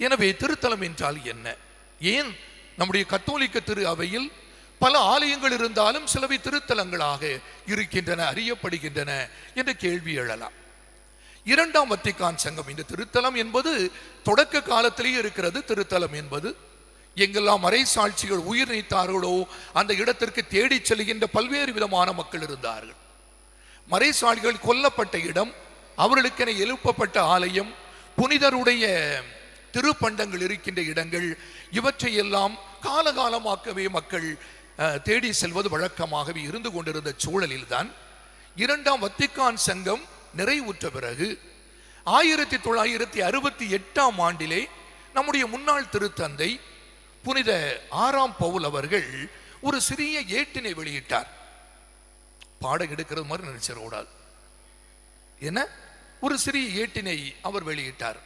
எனவே திருத்தலம் என்றால் என்ன? ஏன்? நம்முடைய கத்தோலிக்க திரு அவையில் பல ஆலயங்கள் இருந்தாலும் சிலவை திருத்தலங்களாக இருக்கின்றன அறியப்படுகின்றன என்ற கேள்வி எழலாம். இரண்டாம் வத்திக்கான் சங்கம் இந்த திருத்தலம் என்பது தொடக்க காலத்திலேயே இருக்கிறது. திருத்தலம் என்பது எங்கெல்லாம் மறை சாட்சிகள் உயிர் நீத்தார்களோ அந்த இடத்திற்கு தேடி செல்கின்ற பல்வேறு விதமான மக்கள் இருந்தார்கள். மறைசாட்சிகள் கொல்லப்பட்ட இடம் அவர்களுக்கென எழுப்பப்பட்ட ஆலயம் புனிதருடைய திருப்பண்டங்கள் இருக்கின்ற இடங்கள் இவற்றையெல்லாம் காலகாலமாக்கவே மக்கள் அஹ், தேடி செல்வது வழக்கமாகவே இருந்து கொண்டிருந்த சூழலில்தான் இரண்டாம் வத்திக்கான் சங்கம் நிறைவுற்ற பிறகு ஆயிரத்தி தொள்ளாயிரத்தி அறுபத்தி எட்டாம் ஆண்டிலே நம்முடைய முன்னாள் திருத்தந்தை புனித ஆறாம் பவுல் அவர்கள் ஒரு சிறிய ஏட்டினை வெளியிட்டார். பாடம் எடுக்கிறது மாதிரி நினைச்சிடக்கூடாது. என்ன? ஒரு சிறிய ஏட்டினை அவர் வெளியிட்டார்.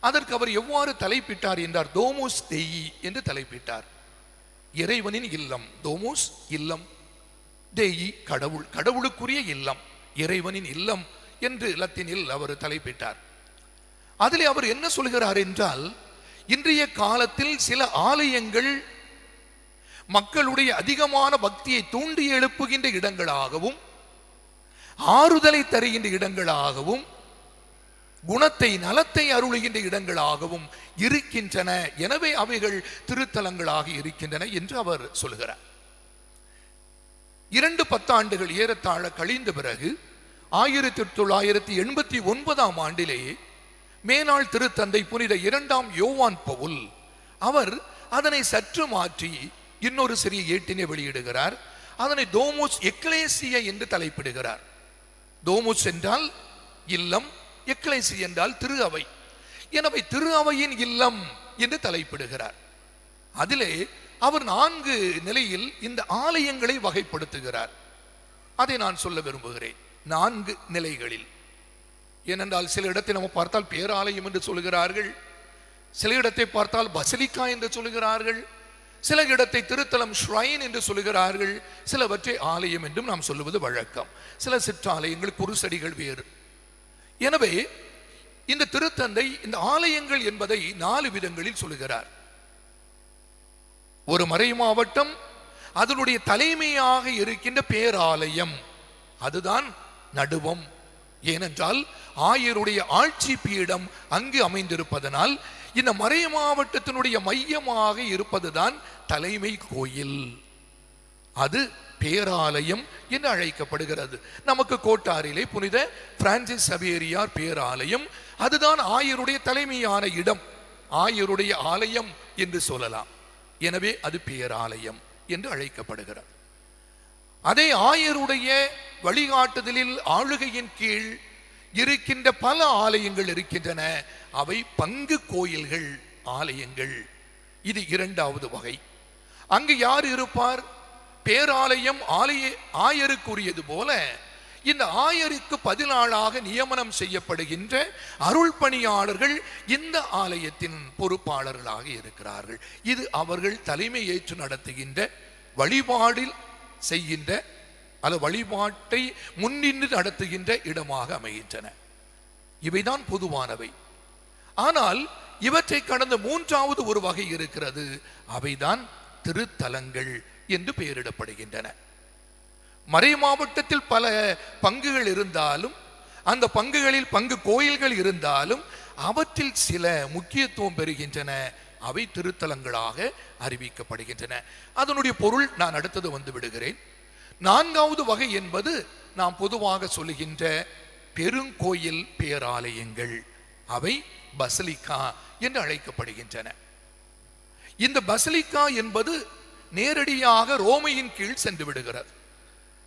அதற்கு அவர் எவ்வாறு தலைப்பிட்டார் என்றார். தோமோஸ் தெய்யி என்று தலைப்பிட்டார். இறைவனின் இல்லம். தோமோஸ் இல்லம். தேயி கடவுள். கடவுளுக்குரிய இல்லம். இறைவனின் இல்லம் என்று லத்தீனில் அவர் தலைப்பிட்டார். அதிலே அவர் என்ன சொல்கிறார் என்றால் இன்றைய காலத்தில் சில ஆலயங்கள் மக்களுடைய அதிகமான பக்தியை தூண்டி எழுப்புகின்ற இடங்களாகவும் ஆறுதலை தருகின்ற இடங்களாகவும் குணத்தை நலத்தை அருளுகின்ற இடங்களாகவும் இருக்கின்றன. எனவே அவைகள் திருத்தலங்களாக இருக்கின்றன என்று அவர் சொல்கிறார். இரண்டு பத்தாண்டுகள் ஏறத்தாழ கழிந்த பிறகு ஆயிரத்தி தொள்ளாயிரத்தி எண்பத்தி ஒன்பதாம் ஆண்டிலே மேனாள் திருத்தந்தை புனித இரண்டாம் யோவான் பவுல் அவர் அதனை சற்று மாற்றி இன்னொரு சிறிய ஏட்டினை வெளியிடுகிறார். அதனை தோமோஸ் எக்லேசிய என்று தலைப்பிடுகிறார். தோமுஸ் என்றால் இல்லம் எக்லேசி என்றால் திரு அவை. எனவே திரு அவையின் இல்லம் என்று தலைப்பிடுகிறார். அதிலே அவர் நான்கு நிலையில் இந்த ஆலயங்களை வகைப்படுத்துகிறார். அதை நான் சொல்ல விரும்புகிறேன். நான்கு நிலைகளில். ஏனென்றால் சில இடத்தை நம்ம பார்த்தால் பேராலயம் என்று சொல்கிறார்கள் சில இடத்தை பார்த்தால் பசிலிக்கா என்று சொல்கிறார்கள் சில இடத்தை திருத்தலம் ஷ்ரைன் என்று சொல்கிறார்கள் சிலவற்றை ஆலயம் என்றும் நாம் சொல்லுவது வழக்கம். சில சிற்றாலயங்கள் குருசடிகள் வேறு. எனவே இந்த திருத்தந்தை இந்த ஆலயங்கள் என்பதை நாலு விதங்களில் சொல்லுகிறார் ஒரு மறை மாவட்டம் அதனுடைய தலைமையாக இருக்கின்ற பேராலயம். அதுதான் நடுவம். ஏனென்றால் ஆயருடைய ஆட்சி பீடம் அங்கு அமைந்திருப்பதனால் இந்த மறை மாவட்டத்தினுடைய மையமாக இருப்பதுதான் தலைமை கோயில். அது பேராலயம் என்று அழைக்கப்படுகிறது. நமக்கு கோட்டாரிலே புனித பிரான்சிஸ் சவேரியார் பேராலயம். அதுதான் ஆயருடைய தலைமையான இடம். ஆயருடைய ஆலயம் என்று சொல்லலாம். எனவே அது பேராலயம் என்று அழைக்கப்படுகிறது. அதே ஆயருடைய வழிகாட்டுதலில் ஆளுகையின் கீழ் இருக்கின்ற பல ஆலயங்கள் இருக்கின்றன. அவை பங்கு கோயில்கள் ஆலயங்கள். இது இரண்டாவது வகை. அங்கு யார் இருப்பார்? பேராலயம் ஆலய ஆயருக்குரியது போல இந்த ஆயருக்கு பதினாளாக நியமனம் செய்யப்படுகின்ற அருள் பணியாளர்கள் இந்த ஆலயத்தின் பொறுப்பாளர்களாக இருக்கிறார்கள். இது அவர்கள் தலைமை ஏற்று நடத்துகின்ற வழிபாடில் செய்கின்ற அல்ல வழிபாட்டை முன்னின்று நடத்துகின்ற இடமாக அமைகின்றன. இவைதான் பொதுவானவை. ஆனால் இவற்றை கடந்த மூன்றாவது ஒரு வகை இருக்கிறது. அவைதான் திருத்தலங்கள் என்று பெயரிடப்படுகின்றன. மறை மாவட்டத்தில் பல பங்குகள் இருந்தாலும் அந்த பங்குகளில் பங்கு கோயில்கள் இருந்தாலும் அவற்றில் சில முக்கியத்துவம் பெறுகின்றன. அவை திருத்தலங்களாக அறிவிக்கப்படுகின்றன. அதனுடைய பொருள் நான் அடுத்தது வந்து விடுகிறேன். நான்காவது வகை என்பது நாம் பொதுவாக சொல்லுகின்ற பெருங்கோயில் பேராலயங்கள். அவை பசலிகா என்று அழைக்கப்படுகின்றன. இந்த பசலிக்கா என்பது நேரடியாக ரோமையின் கீழ் சென்று விடுகிறது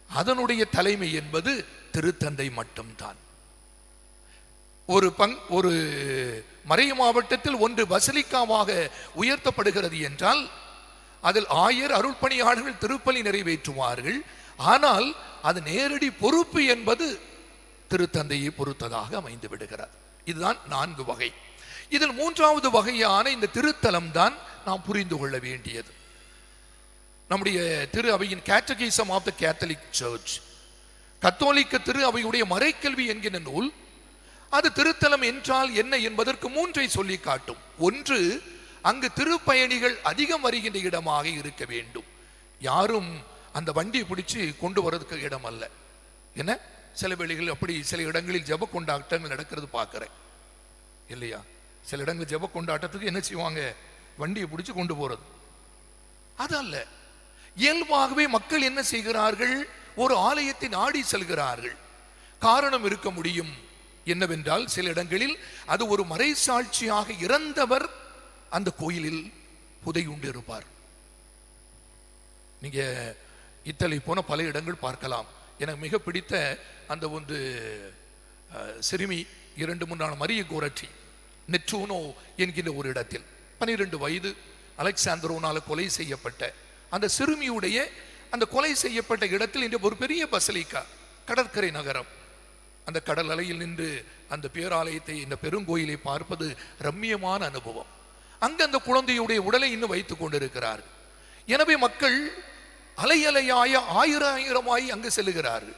அதனுடைய தலைமை என்பது திருத்தந்தை மட்டும்தான். ஒரு பங் ஒரு மறை மாவட்டத்தில் ஒன்று பசலிக்காவாக உயர்த்தப்படுகிறது என்றால் அதில் ஆயர் அருள்பணியாளர்கள் திருப்பலி நிறைவேற்றுவார்கள். ஆனால் அது நேரடி பொறுப்பு என்பது திருத்தந்தையை பொறுத்ததாக அமைந்து விடுகிறார். இதுதான் நான்கு வகை. இதில் மூன்றாவது வகையான இந்த திருத்தலம் தான் நாம் புரிந்து கொள்ள வேண்டியது. நம்முடைய திரு அவையின் catechism of the catholic church கத்தோலிக்க திரு அவையுடைய மறைக்கல்வி என்கிற நூல் அது திருத்தலம் என்றால் என்ன என்பதற்கு மூன்றை சொல்லி காட்டும். ஒன்று அங்கு திருப்பயணிகள் அதிகம் வருகின்ற இடமாக இருக்க வேண்டும். யாரும் அந்த வண்டியை பிடிச்சு கொண்டு வர்றதுக்கு இடம் அல்ல. என்ன? சில வேளைகள் அப்படி சில இடங்களில் ஜெப கொண்டாட்டங்கள் நடக்கிறது பார்க்குறேன். இல்லையா? சில இடங்கள் ஜப கொண்டாட்டத்துக்கு என்ன செய்வாங்க? வண்டியை பிடிச்சி கொண்டு போறது. அது அல்ல. இயல்பாகவே மக்கள் என்ன செய்கிறார்கள்? ஒரு ஆலயத்தை நாடி செல்கிறார்கள். காரணம் இருக்க முடியும். என்னவென்றால் சில இடங்களில் அது ஒரு மறைசாட்சியாக இறந்தவர் அந்த கோயிலில் புதையுண்டு இருப்பார். நீங்க இத்தலை போன பல இடங்கள் பார்க்கலாம். எனக்கு மிக பிடித்த அந்த ஒன்று சிறுமி இரண்டு முன்னாள் மரிய கோரட்டி நெற்றூனோ என்கின்ற ஒரு இடத்தில் பனிரெண்டு வயது அலெக்சாந்தரோனால கொலை செய்யப்பட்ட அந்த சிறுமியுடைய அந்த கொலை செய்யப்பட்ட இடத்தில் இன்று ஒரு பெரிய பசலிக்கா கடற்கரை நகரம். அந்த கடல் அலையில் நின்று அந்த பேராலயத்தை இந்த பெருங்கோயிலை பார்ப்பது ரம்மியமான அனுபவம். அங்கு அந்த குழந்தையுடைய உடலை இன்னும் வைத்துக் கொண்டிருக்கிறார் எனவே மக்கள் அலையலையாய ஆயிரம் ஆயிரமாய் அங்கு செல்லுகிறார்கள்.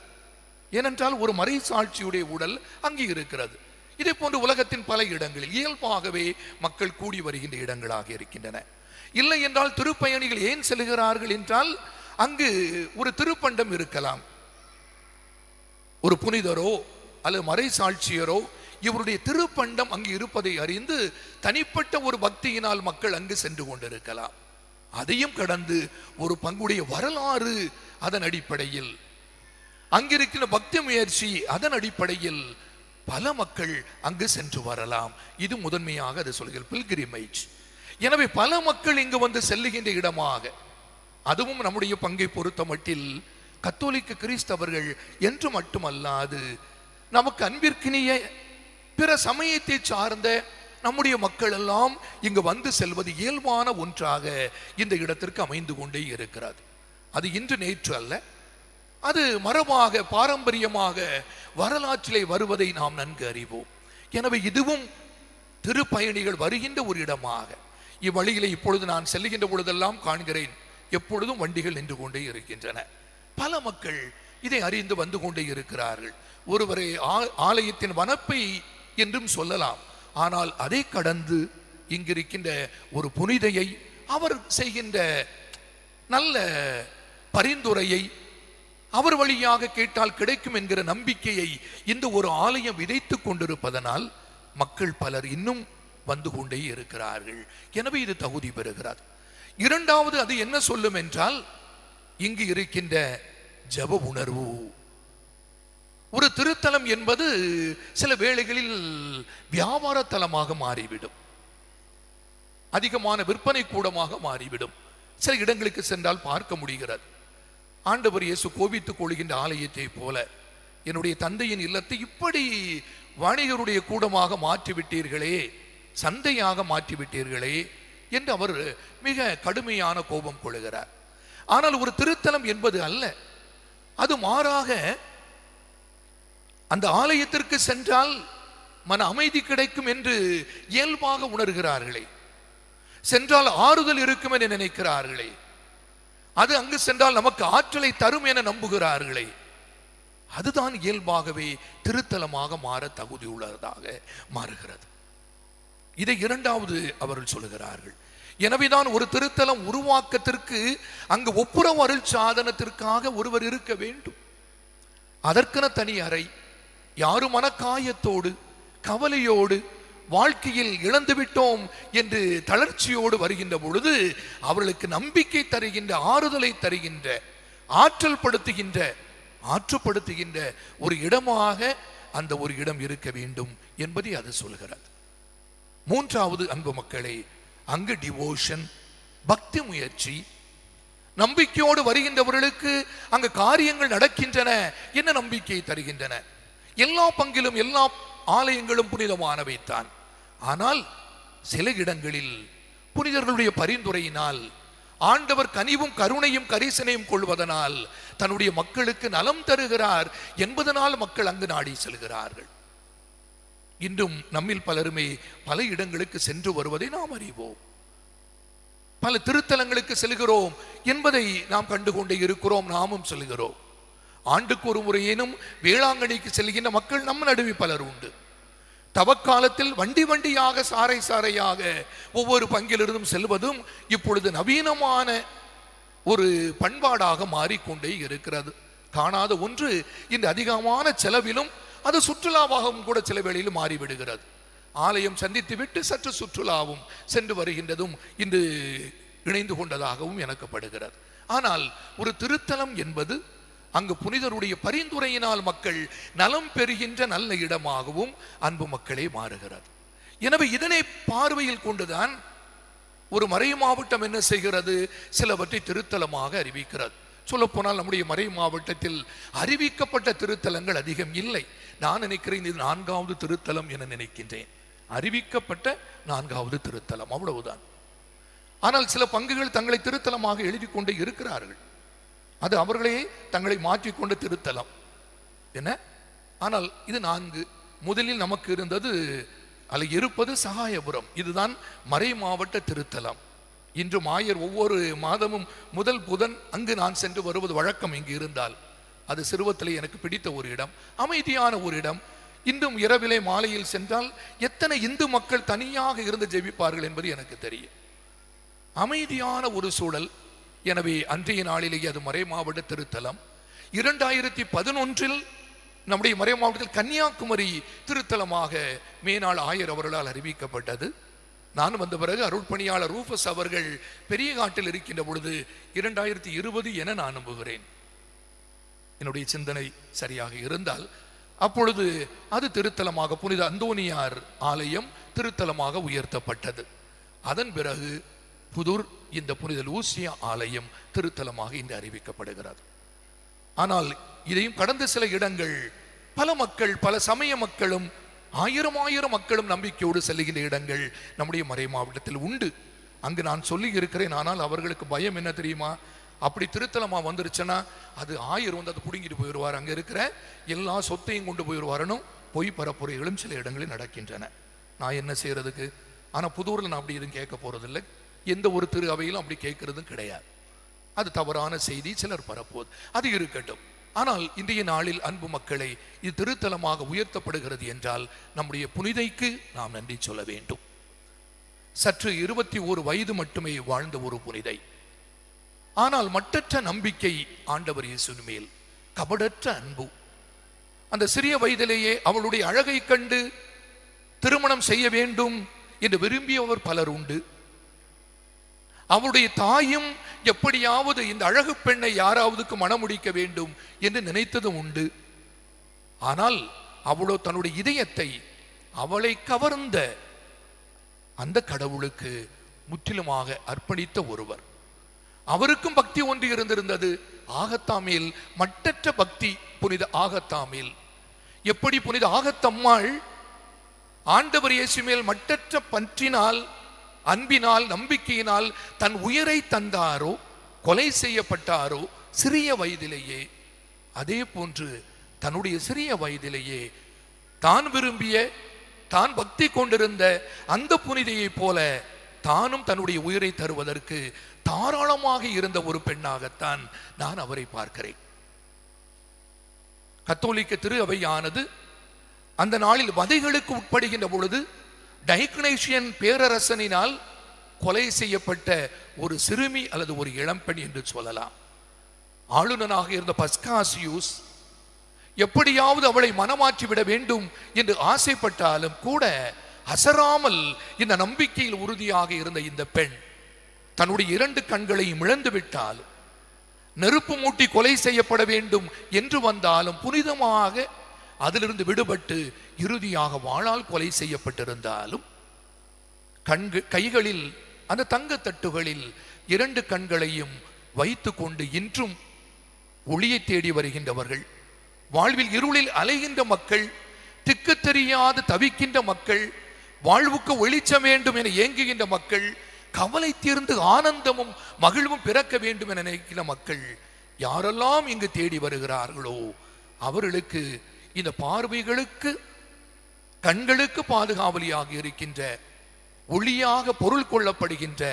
ஏனென்றால் ஒரு மறை சாட்சியுடைய உடல் அங்கே இருக்கிறது. இதே போன்று உலகத்தின் பல இடங்களில் இயல்பாகவே மக்கள் கூடி வருகின்ற இடங்களாக இருக்கின்றன. இல்லை என்றால் திருப்பயணிகள் ஏன் செல்கிறார்கள் என்றால் அங்கு ஒரு திருப்பண்டம் இருக்கலாம். ஒரு புனிதரோ அல்லது மறை சாட்சியரோ இவருடைய திருப்பண்டம் அங்கு இருப்பதை அறிந்து தனிப்பட்ட ஒரு பக்தியினால் மக்கள் அங்கு சென்று கொண்டிருக்கலாம். அதையும் கடந்து ஒரு பங்குடைய வரலாறு அதன் அடிப்படையில். அங்கிருக்கிற பக்தி முயற்சி அதன் அடிப்படையில் பல மக்கள் அங்கு சென்று வரலாம். இது முதன்மையாக அது சொல்கிற பில்கிரிமேஜ். எனவே பல மக்கள் இங்கு வந்து செல்லுகின்ற இடமாக. அதுவும் நம்முடைய பங்கை பொறுத்த மட்டில் கத்தோலிக்க கிறிஸ்தவர்கள் என்று மட்டுமல்லாது நமக்கு அன்பிற்கினிய பிற சமயத்தை சார்ந்த நம்முடைய மக்கள் எல்லாம் இங்கு வந்து செல்வது இயல்பான ஒன்றாக இந்த இடத்திற்கு அமைந்து கொண்டே இருக்கிறது. அது இன்று நேற்று அல்ல. அது மரபாக பாரம்பரியமாக வரலாற்றிலே வருவதை நாம் நன்கு அறிவோம். எனவே இதுவும் திருப்பயணிகள் வருகின்ற ஒரு இடமாக. இவ்வழியிலே இப்பொழுது நான் செல்லுகின்ற பொழுதெல்லாம் காண்கிறேன். எப்பொழுதும் வண்டிகள் நின்று கொண்டே இருக்கின்றன. பல மக்கள் இதை அறிந்து வந்து கொண்டே இருக்கிறார்கள். ஒருவரை ஆ- ஆலயத்தின் வனப்பை என்றும் சொல்லலாம். ஆனால் அதை கடந்து இங்கிருக்கின்ற ஒரு புனிதையை அவர் செய்கின்ற நல்ல பரிந்துரையை அவர் வழியாக கேட்டால் கிடைக்கும் என்கிற நம்பிக்கையை இந்த ஒரு ஆலயம் விதைத்துக் கொண்டிருப்பதனால் மக்கள் பலர் இன்னும் வந்து கொண்டே இருக்கிறார்கள். எனவே இது தகுதி பெறுகிறார். இரண்டாவது அது என்ன சொல்லும் என்றால் இங்கு இருக்கின்ற ஜெப உணர்வு. ஒரு திருத்தலம் என்பது சில வேளைகளில் வியாபார தலமாக மாறிவிடும். அதிகமான விற்பனை கூடமாக மாறிவிடும். சில இடங்களுக்கு சென்றால் பார்க்க முடிகிறது. ஆண்டவர் இயேசு கோபித்துக் கொள்கின்ற ஆலயத்தை போல என்னுடைய தந்தையின் இல்லத்தை இப்படி வணிகருடைய கூடமாக மாற்றிவிட்டீர்களே. சந்தையாக மாற்றிவிட்டீர்களே என்று அவர் மிக கடுமையான கோபம் கொள்கிறார். ஆனால் ஒரு திருத்தலம் என்பது அல்ல. அது மாறாக அந்த ஆலயத்திற்கு சென்றால் மன அமைதி கிடைக்கும் என்று இயல்பாக உணர்கிறார்களே. சென்றால் ஆறுதல் இருக்கும் என நினைக்கிறார்களே. அது அங்கு சென்றால் நமக்கு ஆற்றலை தரும் என நம்புகிறார்களே. அதுதான் இயல்பாகவே திருத்தலமாக மாற தகுதி உள்ளதாக மாறுகிறது. இதை இரண்டாவது அவர்கள் சொல்லுகிறார்கள். எனவேதான் ஒரு திருத்தலம் உருவாக்கத்திற்கு அங்கு ஒப்புரவு அருள் சாதனத்திற்காக ஒருவர் இருக்க வேண்டும். அதற்கென தனி அறை யாரும் மனக்காயத்தோடு கவலையோடு வாழ்க்கையில் இழந்து விட்டோம் என்று தளர்ச்சியோடு வருகின்ற பொழுது அவர்களுக்கு நம்பிக்கை தருகின்ற ஆறுதலை தருகின்ற ஆற்றல் படுத்துகின்ற ஆற்றுப்படுத்துகின்ற ஒரு இடமாக அந்த ஒரு இடம் இருக்க வேண்டும் என்பதை அது சொல்கிறது. மூன்றாவது அன்பு மக்களே அங்கு டிவோஷன் பக்தி முயற்சி. நம்பிக்கையோடு வருகின்றவர்களுக்கு அங்கு காரியங்கள் நடக்கின்றன என்ன நம்பிக்கை தருகின்றன. எல்லா பங்கிலும் எல்லா ஆலயங்களும் புனிதமானவைத்தான் ஆனால் சில இடங்களில் புனிதர்களுடைய பரிந்துரையினால் ஆண்டவர் கனிவும் கருணையும் கரிசனையும் கொள்வதனால் தன்னுடைய மக்களுக்கு நலம் தருகிறார் என்பதனால் மக்கள் அங்கு நாடி செல்கிறார்கள். இன்றும் நம்மில் பலருமே பல இடங்களுக்கு சென்று வருவதை நாம் அறிவோம். பல திருத்தலங்களுக்கு செல்கிறோம் என்பதை நாம் கண்டுகொண்டே இருக்கிறோம் நாமும் செல்கிறோம். ஆண்டுக்கு ஒரு முறையேனும் வேளாங்கண்ணிக்கு செல்கின்ற மக்கள் நம்ம நடுவே பலர் உண்டு. தவக்காலத்தில் வண்டி வண்டியாக சாறை சாறையாக ஒவ்வொரு பங்கிலிருந்தும் செல்வதும் இப்பொழுது நவீனமான ஒரு பண்பாடாக மாறிக்கொண்டே இருக்கிறது. காணாத ஒன்று இந்த அதிகமான செலவிலும் அது சுற்றுலாவாகவும் கூட சில வேளையில் மாறிவிடுகிறது. ஆலயம் சந்தித்து விட்டு சற்று சுற்றுலாவும் சென்று வருகின்றதும் இன்று இணைந்து கொண்டதாகவும் எனக்கு படுகிறது ஆனால் ஒரு திருத்தலம் என்பது அங்கு புனிதருடைய பரிந்துரையினால் மக்கள் நலம் பெறுகின்ற நல்ல இடமாகவும் அன்பு மக்களே மாறுகிறது. எனவே இதனை பார்வையில் கொண்டுதான் ஒரு மறை மாவட்டம் என்ன செய்கிறது சிலவற்றை திருத்தலமாக அறிவிக்கிறது. சொல்லப்போனால் நம்முடைய மறை மாவட்டத்தில் அறிவிக்கப்பட்ட திருத்தலங்கள் அதிகம் இல்லை. நான் நினைக்கிறேன் இது நான்காவது திருத்தலம் என நினைக்கின்றேன். அறிவிக்கப்பட்ட நான்காவது திருத்தலம். அவ்வளவுதான். ஆனால் சில பங்குகள் தங்களை திருத்தலமாக எழுதி கொண்டே இருக்கிறார்கள். அது அவர்களே தங்களை மாற்றிக்கொண்ட திருத்தலம். என்ன? ஆனால் இது நான்கு. முதலில் நமக்கு இருந்தது அதில் இருப்பது சகாயபுரம். இதுதான் மறை மாவட்ட திருத்தலம். இன்று மாயர் ஒவ்வொரு மாதமும் முதல் புதன் அங்கு நான் சென்று வருவது வழக்கம் இங்கு இருந்தால். அது சிறுவத்திலே எனக்கு பிடித்த ஒரு இடம் அமைதியான ஒரு இடம். இன்றும் இரவிலே மாலையில் சென்றால் எத்தனை இந்து மக்கள் தனியாக இருந்து ஜெபிப்பார்கள் என்பது எனக்கு தெரியும். அமைதியான ஒரு சூழல். எனவே அன்றைய நாளிலேயே அது மறை மாவட்ட திருத்தலம். இரண்டாயிரத்தி பதினொன்றில் நம்முடைய மறை மாவட்டத்தில் கன்னியாகுமரி திருத்தலமாக மேனாள் ஆயர் அவர்களால் அறிவிக்கப்பட்டது. நான் வந்த பிறகு அருள்பணியாளர் ரூஃபஸ் அவர்கள் பெரிய காட்டில் இருக்கின்ற பொழுது இரண்டாயிரத்தி இருபது என நான் நம்புகிறேன். என்னுடைய சிந்தனை சரியாக இருந்தால் அப்பொழுது அது திருத்தலமாக புனித அந்தோனியார் ஆலயம் திருத்தலமாக உயர்த்தப்பட்டது. அதன் பிறகு புதூர் இந்த புனித லூசியா ஆலயம் திருத்தலமாக இன்று அறிவிக்கப்படுகிறது. ஆனால் இதையும் கடந்த சில இடங்கள் பல மக்கள் பல சமய மக்களும் ஆயிரம் ஆயிரம் மக்களும் நம்பிக்கையோடு செல்லுகின்ற இடங்கள் நம்முடைய மறை மாவட்டத்தில் உண்டு. அங்கு நான் சொல்லி இருக்கிறேன் ஆனால் அவர்களுக்கு பயம் என்ன தெரியுமா? அப்படி திருத்தலமா வந்துருச்சுன்னா அது ஆயிரம் வந்து அது பிடுங்கிட்டு போயிடுவார். அங்க இருக்கிற எல்லா சொத்தையும் கொண்டு போயிடுவாரனும் பொய் பரப்புரைகளும் சில இடங்களில் நடக்கின்றன. நான் என்ன செய்யறதுக்கு? ஆனா புதூர்ல நான் அப்படி எதுவும் கேட்க போறதில்லை. எந்த ஒரு திரு அவையிலும் அப்படி கேட்கறதும் கிடையாது. அது தவறான செய்தி சிலர் பரப்புவது. அது இருக்கட்டும். ஆனால் இந்திய நாளில் அன்பு மக்களை இது திருத்தலமாக உயர்த்தப்படுகிறது என்றால் நம்முடைய புனிதைக்கு நாம் நன்றி சொல்ல வேண்டும். சற்று இருபத்தி ஒரு வயது மட்டுமே வாழ்ந்த ஒரு புனிதை. ஆனால் மட்டற்ற நம்பிக்கை ஆண்டவர் இயேசுவின் மேல் கபடற்ற அன்பு. அந்த சிறிய வயதிலேயே அவளுடைய அழகை கண்டு திருமணம் செய்ய வேண்டும் என்று விரும்பியவர் பலர் உண்டு. அவளுடைய தாயும் எப்படியாவது இந்த அழகு பெண்ணை யாராவதுக்கு மணமுடிக்க வேண்டும் என்று நினைத்ததும் உண்டு. ஆனால் அவளோ தன்னுடைய இதயத்தை அவளை கவர்ந்த அந்த கடவுளுக்கு முற்றிலுமாக அர்ப்பணித்த ஒருவர். அவருக்கும் பக்தி ஒன்று இருந்திருந்தது. ஆகத்தாமேல் மட்டற்ற பக்தி புனித ஆகத்தாமேல். எப்படி புனித ஆகத்தம்மாள்? ஆண்டவர் இயேசு மேல் மட்டற்ற பற்றினால் அன்பினால் நம்பிக்கையினால் தன் உயிரை தந்தாரோ கொலை செய்யப்பட்டாரோ சிறிய வயதிலேயே அதே போன்று தன்னுடைய சிறிய வயதிலேயே தான் விரும்பிய தான் பக்தி கொண்டிருந்த அந்த புனிதையைப் போல தானும் தன்னுடைய உயிரை தருவதற்கு தாராளமாக இருந்த ஒரு பெண்ணாகத்தான் நான் அவரை பார்க்கிறேன். கத்தோலிக்க திரு அவையானது அந்த நாளில் வதைகளுக்கு உட்படுகின்ற பொழுது டைக்னேஷியன் பேரரசனினால் கொலை செய்யப்பட்ட ஒரு சிறுமி அல்லது ஒரு இளம்பெண் என்று சொல்லலாம். ஆளுநனாக இருந்த பஸ்காசியூஸ் எப்படியாவது அவளை மனமாற்றி விட வேண்டும் என்று ஆசைப்பட்டாலும் கூட அசராமல் இந்த நம்பிக்கையில் உறுதியாக இருந்த இந்த பெண் தன்னுடைய இரண்டு கண்களையும் இழந்து விட்டாலும் நெருப்பு மூட்டி கொலை செய்யப்பட வேண்டும் என்று வந்தாலும் புனிதமாக அதிலிருந்து விடுபட்டு இறுதியாக வாழால் கொலை செய்யப்பட்டிருந்தாலும் கண்கு கைகளில் அந்த தங்கத்தட்டுகளில் இரண்டு கண்களையும் வைத்து கொண்டு இன்றும் ஒளியை தேடி வருகின்றவர்கள். வாழ்வில் இருளில் அலைகின்ற மக்கள் திக்கு தெரியாது தவிக்கின்ற மக்கள் வாழ்வுக்கு ஒளிச்ச வேண்டும் என ஏங்குகின்ற மக்கள் கவலை தீர்ந்து ஆனந்தமும் மகிழ்வும் பிறக்க வேண்டும் என நினைக்கிற மக்கள் யாரெல்லாம் இங்கு தேடி வருகிறார்களோ அவர்களுக்கு இந்த பார்வைகளுக்கு கண்களுக்கு பாதுகாவலியாக இருக்கின்ற ஒளியாக பொருள் கொள்ளப்படுகின்ற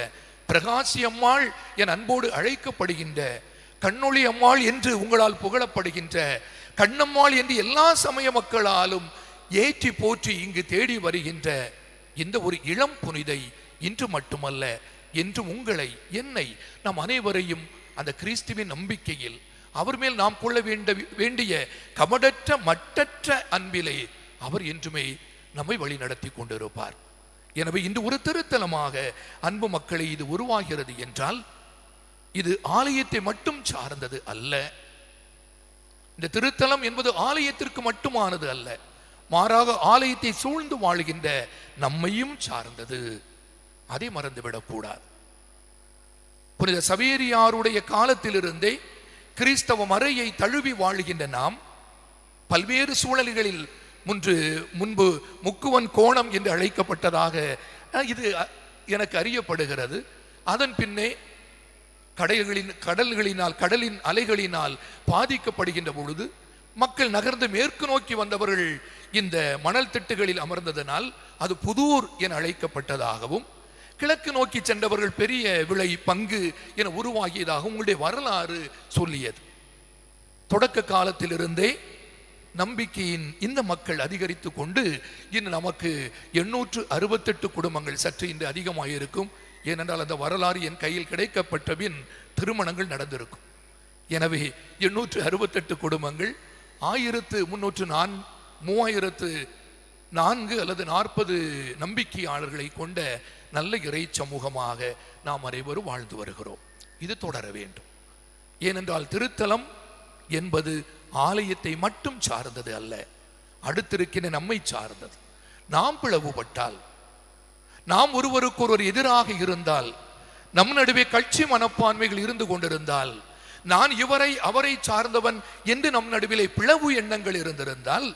பிரகாசி அம்மாள் என் அன்போடு அழைக்கப்படுகின்ற கண்ணொளி அம்மாள் என்று உங்களால் புகழப்படுகின்ற கண்ணம்மாள் என்று எல்லா சமய மக்களாலும் ஏற்றி போற்றி இங்கு தேடி வருகின்ற இந்த ஒரு இளம் புனிதை இன்று மட்டுமல்ல என்று உங்களை என்னை நம் அனைவரையும் அந்த கிறிஸ்துவின் நம்பிக்கையில் அவர் மேல் நாம் கொள்ள வேண்ட வேண்டிய கபடற்ற மட்டற்ற அன்பிலே அவர் என்றுமே நம்மை வழி நடத்தி கொண்டிருப்பார். எனவே இன்று ஒரு திருத்தலமாக அன்பு மக்களை இது உருவாகிறது என்றால் இது ஆலயத்தை மட்டும் சார்ந்தது அல்ல. இந்த திருத்தலம் என்பது ஆலயத்திற்கு மட்டுமானது அல்ல. மாறாக ஆலயத்தை சூழ்ந்து வாழுகின்ற நம்மையும் சார்ந்தது. அதை மறந்துவிடக்கூடாது புனித சவேரியாருடைய காலத்திலிருந்தே கிறிஸ்தவ மறையை தழுவி வாழுகின்ற நாம் பல்வேறு சூழல்களில் முன்று முன்பு முக்குவன் கோணம் என்று அழைக்கப்பட்டதாக இது எனக்கு அறியப்படுகிறது. அதன் பின்னே கடைகளின் கடல்களினால் கடலின் அலைகளினால் பாதிக்கப்படுகின்ற பொழுது மக்கள் நகர்ந்து மேற்கு நோக்கி வந்தவர்கள் இந்த மணல் திட்டுகளில் அமர்ந்ததனால் அது புதூர் என அழைக்கப்பட்டதாகவும் கிழக்கு நோக்கி சென்றவர்கள் பெரிய விளை பங்கு என உருவாகியதாக உங்களுடைய வரலாறு சொல்லியது. தொடக்க காலத்திலிருந்தே நம்பிக்கையின் இந்த மக்கள் அதிகரித்து கொண்டு இன்று நமக்கு எண்ணூற்று அறுபத்தெட்டு குடும்பங்கள் சற்று இன்று அதிகமாயிருக்கும். ஏனென்றால் அந்த வரலாறு என் கையில் கிடைக்கப்பட்ட பின் திருமணங்கள் நடந்திருக்கும். எனவே எண்ணூற்று அறுபத்தெட்டு குடும்பங்கள் ஆயிரத்து முன்னூற்று நான் மூவாயிரத்து நான்கு அல்லது நாற்பது நம்பிக்கையாளர்களை கொண்ட நல்ல இறை சமூகமாக நாம் அனைவரும் வாழ்ந்து வருகிறோம். இது தொடர வேண்டும். ஏனென்றால் திருத்தலம் என்பது ஆலயத்தை மட்டும் சார்ந்தது அல்ல அடுத்திருக்கிற நம்மை சார்ந்தது. நாம் பிளவுபட்டால் நாம் ஒருவருக்கொருவர் எதிராக இருந்தால் நம் நடுவே கட்சி மனப்பான்மைகள் இருந்து கொண்டிருந்தால் நான் இவரை அவரை சார்ந்தவன் என்று நம் நடுவிலே பிளவு எண்ணங்கள் இருந்திருந்தால்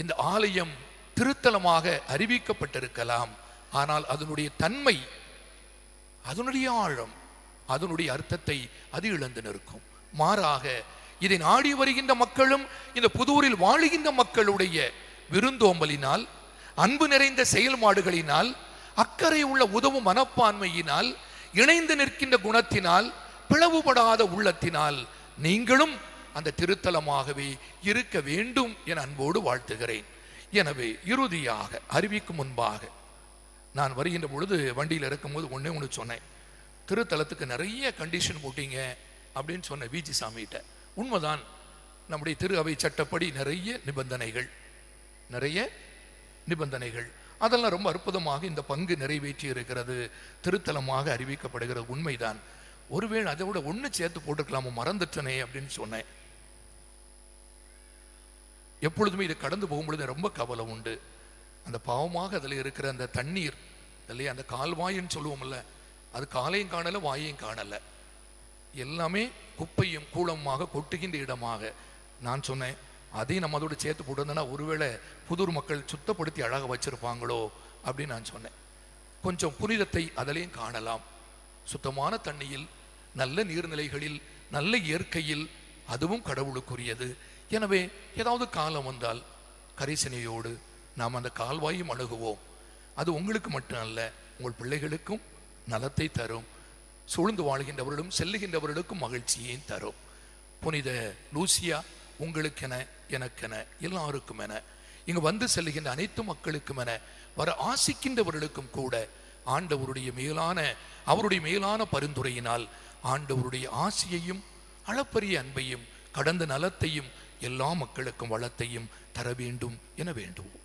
இந்த ஆலயம் திருத்தலமாக அறிவிக்கப்பட்டிருக்கலாம். ஆனால் அதனுடைய தன்மை அதனுடைய ஆழம் அதனுடைய அர்த்தத்தை அது இழந்து நிற்கும். மாறாக இதை நாடி வருகின்ற மக்களும் இந்த புதூரில் வாழுகின்ற மக்களுடைய விருந்தோம்பலினால் அன்பு நிறைந்த செயல்பாடுகளினால் அக்கறை உள்ள உதவும் மனப்பான்மையினால் இணைந்து நிற்கின்ற குணத்தினால் பிளவுபடாத உள்ளத்தினால் நீங்களும் அந்த திருத்தலமாகவே இருக்க வேண்டும் என அன்போடு வாழ்த்துகிறேன். எனவே இறுதியாக அறிவிக்கும் முன்பாக நான் வருகின்ற பொழுது வண்டியில் இருக்கும்போது ஒன்றே ஒன்று சொன்னேன். திருத்தலத்துக்கு நிறைய கண்டிஷன் போட்டீங்க அப்படின்னு சொன்ன விஜி சாமிகிட்ட. உண்மைதான் நம்முடைய திரு அவை சட்டப்படி நிறைய நிபந்தனைகள். நிறைய நிபந்தனைகள். அதெல்லாம் ரொம்ப அற்புதமாக இந்த பங்கு நிறைவேற்றி இருக்கிறது. திருத்தலமாக அறிவிக்கப்படுகிறது உண்மைதான். ஒருவேளை அதை விட ஒன்று சேர்த்து போட்டுக்கலாமோ மறந்துட்டனே அப்படின்னு சொன்னேன். எப்பொழுதுமே இது கடந்து போகும்பொழுது ரொம்ப கவலை உண்டு. அந்த பாவமாக அதில் இருக்கிற அந்த தண்ணீர் இல்லையா? அந்த கால்வாயின்னு சொல்லுவோம்ல அது காலையும் காணல வாயையும் காணல. எல்லாமே குப்பையும் கூலமாக கொட்டுகின்ற இடமாக நான் சொன்னேன். அதையும் நம்ம அதோட சேர்த்து போட்டிருந்தோன்னா ஒருவேளை புதூர் மக்கள் சுத்தப்படுத்தி அழகாக வச்சிருப்பாங்களோ அப்படின்னு நான் சொன்னேன். கொஞ்சம் புனிதத்தை அதிலையும் காணலாம். சுத்தமான தண்ணியில் நல்ல நீர்நிலைகளில் நல்ல இயற்கையில் அதுவும் கடவுளுக்குரியது. எனவே ஏதாவது காலம் வந்தால் கரிசனையோடு நாம் அந்த கால்வாயும் அணுகுவோம். அது உங்களுக்கு மட்டும் அல்ல உங்கள் பிள்ளைகளுக்கும் நலத்தை தரும். சூழ்ந்து வாழ்கின்றவர்களும் செல்லுகின்றவர்களுக்கும் மகிழ்ச்சியையும் தரும். புனித லூசியா உங்களுக்கென எனக்கென எல்லாருக்கும் என இங்கு வந்து செல்லுகின்ற அனைத்து மக்களுக்கும் என வர ஆசிக்கின்றவர்களுக்கும் கூட ஆண்டவருடைய மேலான அவருடைய மேலான பரிந்துரையினால் ஆண்டவருடைய ஆசியையும் அளப்பரிய அன்பையும் கடந்த நலத்தையும் எல்லா மக்களுக்கும் வளத்தையும் தர வேண்டும் என வேண்டுவோம்.